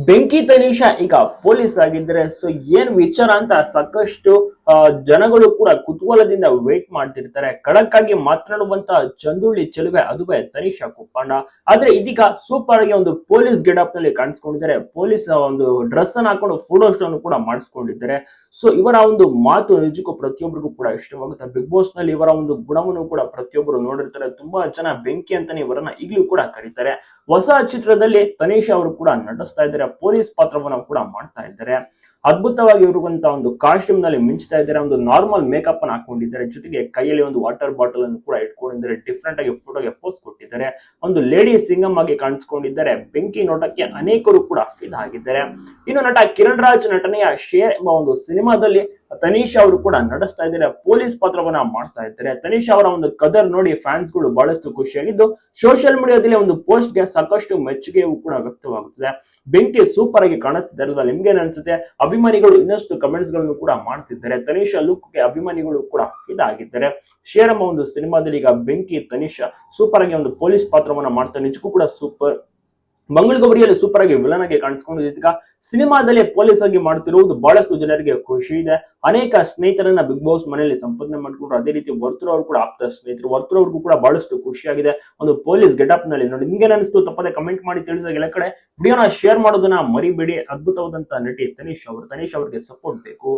ಬೆಂಕಿ ತನಿಷಾ ಈಗ ಪೊಲೀಸ್ ಆಗಿದ್ರೆ ಸೊ ಏನ್ ವಿಚಾರ ಅಂತ ಸಾಕಷ್ಟು ಜನಗಳು ಕೂಡ ಕುತೂಹಲದಿಂದ ವೇಟ್ ಮಾಡ್ತಿರ್ತಾರೆ. ಖಡಕ್ ಆಗಿ ಮಾತನಾಡುವಂತ ಚಂದುಳ್ಳಿ ಚೆಲುವೆ ಅದುವೇ ತನಿಷಾ ಕುಪ್ಪಣ್ಣ ಆದ್ರೆ ಇದೀಗ ಸೂಪರ್ ಆಗಿ ಒಂದು ಪೊಲೀಸ್ ಗೆಟಪ್ನಲ್ಲಿ ಕಾಣಿಸ್ಕೊಂಡಿದ್ದಾರೆ. ಪೊಲೀಸ್ ಒಂದು ಡ್ರೆಸ್ ಅನ್ನ ಹಾಕೊಂಡು ಫೋಟೋ ಅನ್ನು ಕೂಡ ಮಾಡಿಸ್ಕೊಂಡಿದ್ದಾರೆ. ಸೊ ಇವರ ಒಂದು ಮಾತು ನಿಜಕ್ಕೂ ಪ್ರತಿಯೊಬ್ಬರಿಗೂ ಕೂಡ ಇಷ್ಟವಾಗುತ್ತೆ. ಬಿಗ್ ಬಾಸ್ನಲ್ಲಿ ಇವರ ಒಂದು ಗುಣವನ್ನು ಕೂಡ ಪ್ರತಿಯೊಬ್ಬರು ನೋಡಿರ್ತಾರೆ. ತುಂಬಾ ಜನ ಬೆಂಕಿ ಅಂತಾನೆ ಇವರನ್ನ ಈಗಲೂ ಕೂಡ ಕರೀತಾರೆ. ಹೊಸ ಚಿತ್ರದಲ್ಲಿ ತನಿಶಾ ಅವರು ಕೂಡ ನಟಿಸ್ತಾ ಇದ್ದಾರೆ. ಪೊಲೀಸ್ ಪಾತ್ರವನ್ನು ಕೂಡ ಮಾಡ್ತಾ ಇದ್ದಾರೆ. ಅದ್ಭುತವಾಗಿ ಇರುವಂತಹ ಒಂದು ಕಾಸ್ಟ್ಯೂಮ್ನಲ್ಲಿ ಮಿಂಚ್ತಾ ಇದ್ದಾರೆ ಒಂದು ನಾರ್ಮಲ್ ಮೇಕಪ್ ಅನ್ನು ಹಾಕೊಂಡಿದ್ದಾರೆ. ಜೊತೆಗೆ ಕೈಯಲ್ಲಿ ಒಂದು ವಾಟರ್ ಬಾಟಲ್ ಅನ್ನು ಕೂಡ ಇಟ್ಕೊಂಡಿದ್ದಾರೆ. ಡಿಫ್ರೆಂಟ್ ಆಗಿ ಫೋಟೋಗೆ ಪೋಸ್ ಕೊಟ್ಟಿದ್ದಾರೆ. ಒಂದು ಲೇಡಿ ಸಿಂಗಮ್ ಆಗಿ ಕಾಣಿಸ್ಕೊಂಡಿದ್ದಾರೆ. ಬೆಂಕಿ ನೋಟಕ್ಕೆ ಅನೇಕರು ಕೂಡ ಫೀಲ್ ಆಗಿದ್ದಾರೆ. ಇನ್ನು ನಟ ಕಿರಣ್ ರಾಜ್ ನಟನೆಯ ಶೇರ್ ಎಂಬ ಒಂದು ಸಿನಿಮಾದಲ್ಲಿ ತನೀಶ್ ಅವರು ಕೂಡ ನಡೆಸ್ತಾ ಇದ್ದಾರೆ. ಪೊಲೀಸ್ ಪಾತ್ರವನ್ನ ಮಾಡ್ತಾ ಇದ್ದಾರೆ. ತನೀಶ್ ಅವರ ಒಂದು ಕದರ್ ನೋಡಿ ಫ್ಯಾನ್ಸ್ಗಳು ಬಹಳಷ್ಟು ಖುಷಿಯಾಗಿದ್ದು ಸೋಷಿಯಲ್ ಮೀಡಿಯಾದಲ್ಲಿ ಒಂದು ಪೋಸ್ಟ್ಗೆ ಸಾಕಷ್ಟು ಮೆಚ್ಚುಗೆಯೂ ಕೂಡ ವ್ಯಕ್ತವಾಗುತ್ತದೆ. ಬೆಂಕಿ ಸೂಪರ್ ಆಗಿ ಕಾಣಿಸ್ತಿದ್ದಾರೆ ನಿಮ್ಗೆ ಅನ್ಸುತ್ತೆ? ಅಭಿಮಾನಿಗಳು ಇನ್ನಷ್ಟು ಕಮೆಂಟ್ಸ್ಗಳನ್ನು ಕೂಡ ಮಾಡ್ತಿದ್ದಾರೆ. ತನೀಶ್ ಲುಕ್ಗೆ ಅಭಿಮಾನಿಗಳು ಕೂಡ ಫಿದಾ ಆಗಿದ್ದಾರೆ. ಶೇರಮ್ಮ ಒಂದು ಸಿನಿಮಾದಲ್ಲಿ ಈಗ ಬೆಂಕಿ ತನೀಶ್ ಸೂಪರ್ ಆಗಿ ಒಂದು ಪೊಲೀಸ್ ಪಾತ್ರವನ್ನ ಮಾಡ್ತಾರೆ. ನಿಜಕ್ಕೂ ಕೂಡ ಸೂಪರ್ ಮಂಗಳಗೌರಿಯಲ್ಲಿ ಸೂಪರ್ ಆಗಿ ವಿಲನ್ ಆಗಿ ಕಾಣಿಸ್ಕೊಂಡು ಸಿನಿಮಾದಲ್ಲಿ ಪೊಲೀಸ್ ಆಗಿ ಮಾಡ್ತಿರುವುದು ಬಹಳಷ್ಟು ಜನರಿಗೆ ಖುಷಿ ಇದೆ. ಅನೇಕ ಸ್ನೇಹಿತರನ್ನ ಬಿಗ್ ಬಾಸ್ ಮನೆಯಲ್ಲಿ ಸಂಪಾದನೆ ಮಾಡಿಕೊಂಡ್ರು ಅದೇ ರೀತಿ ವರ್ತೂರ್ ಅವರು ಕೂಡ ಆಪ್ತ ಸ್ನೇಹಿತರು ವರ್ತರವ್ರಿಗೂ ಕೂಡ ಬಹಳಷ್ಟು ಖುಷಿಯಾಗಿದೆ ಒಂದು ಪೊಲೀಸ್ ಗೆಟಪ್ನಲ್ಲಿ ನೋಡಿ ನಿಮ್ಗೆ ಅನಿಸ್ತು? ತಪ್ಪದೆ ಕಮೆಂಟ್ ಮಾಡಿ ತಿಳಿಸಿದಾಗ ಎಲ್ಲ ಕಡೆ. ವಿಡಿಯೋನ ಶೇರ್ ಮಾಡೋದನ್ನ ಮರಿಬೇಡಿ. ಅದ್ಭುತವಾದಂತಹ ನಟಿ ತನೀಶ್ ಅವರು. ತನೀಶ್ ಅವರಿಗೆ ಸಪೋರ್ಟ್ ಬೇಕು.